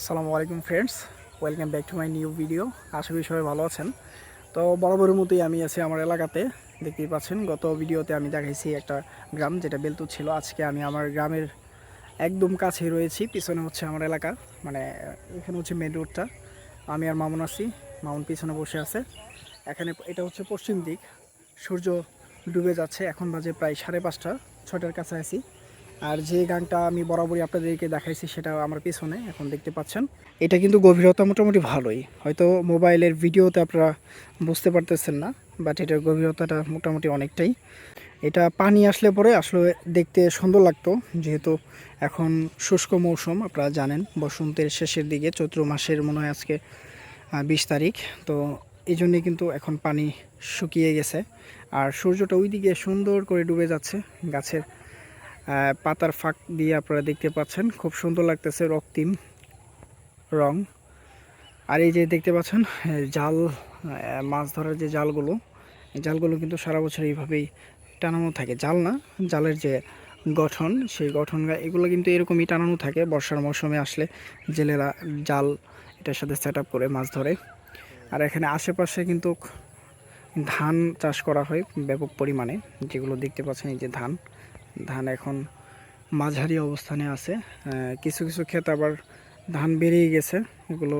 আসসালামু আলাইকুম friends welcome back to my new video আশা করি সবাই ভালো আছেন। তো বরাবরের মতোই আমি আছি আমার এলাকাতে। দেখতেই পাচ্ছেন, গত ভিডিওতে আমি দেখাইছি একটা গ্রাম যেটা বেলতুর ছিল। আজকে আমি আমার গ্রামের একদম কাছে রয়েছি, পিছনে হচ্ছে আমার এলাকা। মানে এখানে হচ্ছে মেন রোডটা আমি আর মামুন আছি, মামুন পিছনে বসে আছে। এখানে এটা হচ্ছে পশ্চিম দিক। সূর্য ডুবে যাচ্ছে, এখন বাজে প্রায় সাড়ে পাঁচটা ছটার কাছাকাছি। আর যে গানটা আমি বরাবরই আপনাদেরকে দেখাইছি সেটা আমার পিছনে, এখন দেখতে পাচ্ছেন। এটা কিন্তু গভীরতা মোটামুটি ভালোই। হয়তো মোবাইলের ভিডিওতে আপনারা বুঝতে পারতেছেন না বাট এটার গভীরতাটা মোটামুটি অনেকটাই। এটা পানি আসলে পরে আসলে দেখতে সুন্দর লাগতো, যেহেতু এখন শুষ্ক মৌসুম, আপনারা জানেন, বসন্তের শেষের দিকে, চৈত্র মাসের মনে হয় আজকে বিশ তারিখ। তো এই জন্যে কিন্তু এখন পানি শুকিয়ে গেছে। আর সূর্যটা ওই দিকে সুন্দর করে ডুবে যাচ্ছে, গাছের পাতার ফাঁক দিয়ে আপনারা দেখতে পাচ্ছেন। খুব সুন্দর লাগতেছে রক্তিম রং। আর এই যে দেখতে পাচ্ছেন জাল মাছ ধরার যে জালগুলো জালগুলো কিন্তু সারা বছর এইভাবেই টানানো থাকে। জাল না, জালের যে গঠন, সেই গঠন এগুলো কিন্তু এরকমই টানানো থাকে। বর্ষার মৌসুমে আসলে জেলেরা জাল এটার সাথে সেট করে মাছ ধরে। আর এখানে আশেপাশে কিন্তু ধান চাষ করা হয় ব্যাপক পরিমাণে, যেগুলো দেখতে পাচ্ছেন এই যে ধান। ধান এখন মাঝারি অবস্থানে আছে। কিছু কিছু ক্ষেত আবার ধান বেরিয়ে গেছে। এগুলো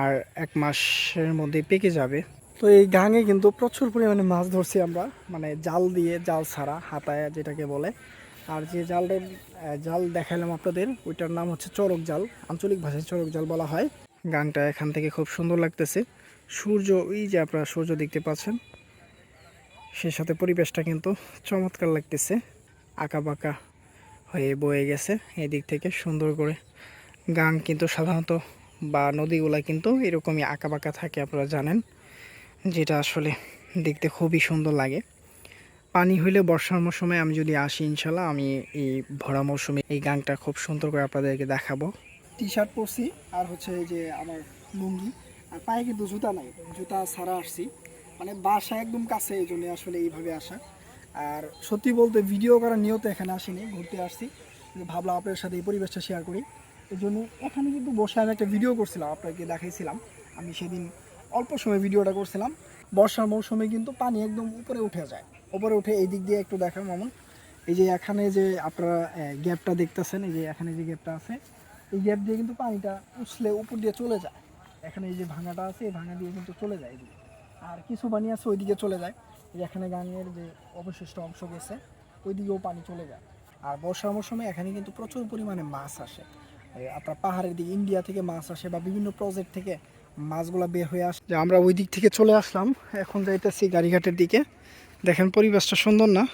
আর এক মাসের মধ্যে পেকে যাবে। তো এই গাঙে কিন্তু প্রচুর পরিমাণে মাছ ধরছি আমরা। মানে জাল দিয়ে, জাল ছাড়া, হাতায় যেটাকে বলে। আর যে জালটার জাল দেখালাম আপনাদের, ওইটার নাম হচ্ছে চরক জাল। আঞ্চলিক ভাষায় চরক জাল বলা হয়। গানটা এখান থেকে খুব সুন্দর লাগতেছে। সূর্য ওই যে আপনারা সূর্য দেখতে পাচ্ছেন সেই সাথে পরিবেশটা কিন্তু চমৎকার লাগতেছে। আঁকা বাঁকা হয়ে বয়ে গেছে। এদিক থেকে সুন্দর করে গাং কিন্তু সাধারণত বা নদীগুলা কিন্তু এরকমই আঁকা বাঁকা থাকে, আপনারা জানেন, যেটা আসলে দেখতে খুবই সুন্দর লাগে। পানি হইলে বর্ষার মৌসুমে আমি যদি আসি ইনশাল্লাহ, আমি এই ভরা মৌসুমে এই গাংটা খুব সুন্দর করে আপনাদেরকে দেখাবো। টি শার্ট পরছি, আর হচ্ছে যে আমার লুঙ্গি, আর পায়ে কিন্তু জুতা নাই, জুতা ছাড়া আসছি। মানে বাসা একদম কাছে, এই জন্য আসলে এইভাবে আসা। আর সত্যি বলতে ভিডিও করার নিয়ত এখানে আসিনি, ঘুরতে আসছি। ভাবলাম আপনাদের সাথে এই পরিবেশটা শেয়ার করি। এই জন্য এখানে কিন্তু বসে আমি একটা ভিডিও করছিলাম আপনাকে দেখাইছিলাম। আমি সেদিন অল্প সময় ভিডিওটা করছিলাম। বর্ষার মৌসুমে কিন্তু পানি একদম উপরে উঠে যায়। উপরে উঠে এই দিক দিয়ে একটু দেখাম মামুন। এই যে এখানে যে আপনারা গ্যাপটা দেখতেছেন, এই যে এখানে যে গ্যাপটা আছে, এই গ্যাপ দিয়ে কিন্তু পানিটা উছলে উপর দিয়ে চলে যায়। এখানে এই যে ভাঙাটা আছে, এই ভাঙা দিয়ে কিন্তু চলে যায়। এদিকে আর কিছু পানি আছে ওইদিকে চলে যায়। এখানে গাঙের যে অবশিষ্ট অংশ গেছে, ওইদিকেও পানি চলে যায়। আর বর্ষার মৌসুমে এখানে কিন্তু প্রচুর পরিমাণে মাছ আসে। আপনার পাহাড়ের দিকে ইন্ডিয়া থেকে মাছ আসে বা বিভিন্ন প্রজেক্ট থেকে মাছগুলা বের হয়ে আসে। আমরা ওই দিক থেকে চলে আসলাম, এখন যাইতেছি গাড়িঘাটের দিকে। দেখেন পরিবেশটা সুন্দর না?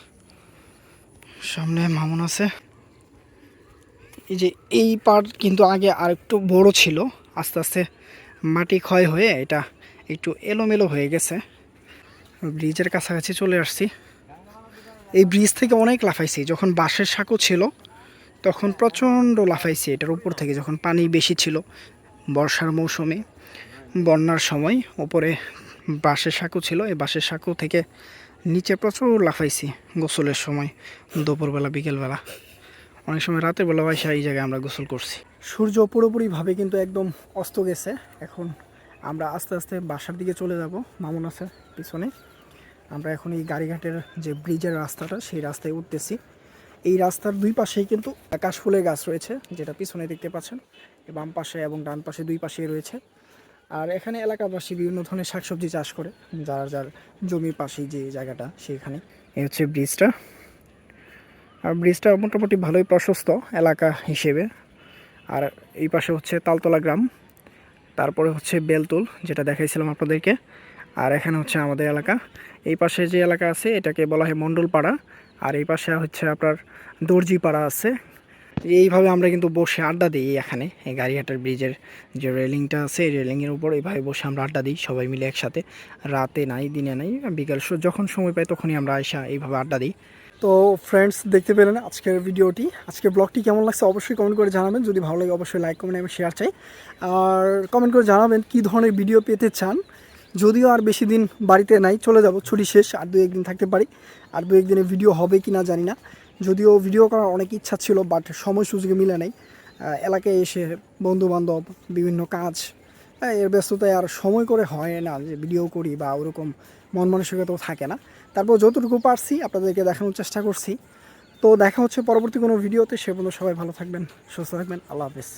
সামনে মামুন আছে। এই যে এই পার্ট কিন্তু আগে আর একটু বড় ছিল, আস্তে আস্তে মাটি ক্ষয় হয়ে এটা একটু এলোমেলো হয়ে গেছে। ব্রিজের কাছাকাছি চলে আসছি। এই ব্রিজ থেকে অনেক লাফাইছি। যখন বাঁশের সাঁকো ছিল, তখন প্রচণ্ড লাফাইছি এটার উপর থেকে, যখন পানি বেশি ছিল বর্ষার মৌসুমে। বন্যার সময় ওপরে বাঁশের সাঁকো ছিল, এই বাঁশের সাঁকো থেকে নিচে প্রচুর লাফাইছি গোসলের সময়, দুপুরবেলা, বিকেলবেলা। অনেক সময় রাতের বেলা এসে এই জায়গায় আমরা গোসল করছি। সূর্য পুরোপুরিভাবে কিন্তু একদম অস্ত গেছে। এখন আমরা আস্তে আস্তে বাসার দিকে চলে যাব, মামুন আছে পিছনে। আমরা এখন এই গাড়িঘাটের যে ব্রিজের রাস্তাটা, সেই রাস্তায় উঠতেছি। এই রাস্তার দুই পাশেই কিন্তু কাশফুলের গাছ রয়েছে, যেটা পিছনে দেখতে পাচ্ছেন বাম পাশে এবং ডান পাশে দুই পাশেই রয়েছে। আর এখানে এলাকাবাসী বিভিন্ন ধরনের শাকসবজি চাষ করে, যার যার জমির পাশেই যে জায়গাটা সেখানে এই হচ্ছে ব্রিজটা। আর ব্রিজটা মোটামুটি ভালোই প্রশস্ত এলাকা হিসেবে। আর এই পাশে হচ্ছে তালতলা গ্রাম, তারপরে হচ্ছে বেলতুল, যেটা দেখাইছিলাম আপনাদেরকে। আর এখানে হচ্ছে আমাদের এলাকা। এই পাশে যে এলাকা আছে, এটাকে বলা হয় মণ্ডলপাড়া। আর এই পাশে হচ্ছে আপনার দর্জিপাড়া আছে। এইভাবে আমরা কিন্তু বসে আড্ডা দিই এখানে। এই গাড়িহাটার ব্রিজের যে রেলিংটা আছে, এই রেলিংয়ের উপর এইভাবে বসে আমরা আড্ডা দিই সবাই মিলে একসাথে। রাতে নাই, দিনে নাই বিকাল যখন সময় পাই তখনই আমরা আইসা এইভাবে আড্ডা দিই। তো ফ্রেন্ডস দেখতে পেলেন আজকের ভিডিওটি। আজকের ব্লগটি কেমন লাগছে অবশ্যই কমেন্ট করে জানাবেন। যদি ভালো লাগে অবশ্যই লাইক কমেন্ট আমি শেয়ার চাই। আর কমেন্ট করে জানাবেন কী ধরনের ভিডিও পেতে চান। যদিও আর বেশি দিন বাড়িতে নাই, চলে যাব, ছুটি শেষ, আর দু একদিন থাকতে পারি। আর দু একদিনে ভিডিও হবে কি না জানি না। যদিও ভিডিও করার অনেক ইচ্ছা ছিল বাট সময় সুযোগে মিলে নাই। এলাকায় এসে বন্ধু বান্ধব বিভিন্ন কাজ এর ব্যস্ততায় আর সময় করে হয় না যে ভিডিও করি বা ওরকম মন মানসিকতাও থাকে না। তারপর যতটুকু পারছি, আপনাদেরকে দেখানোর চেষ্টা করছি। তো দেখা হচ্ছে পরবর্তী কোনো ভিডিওতে সে পর্যন্ত সবাই ভালো থাকবেন, সুস্থ থাকবেন, আল্লাহ হাফিজ।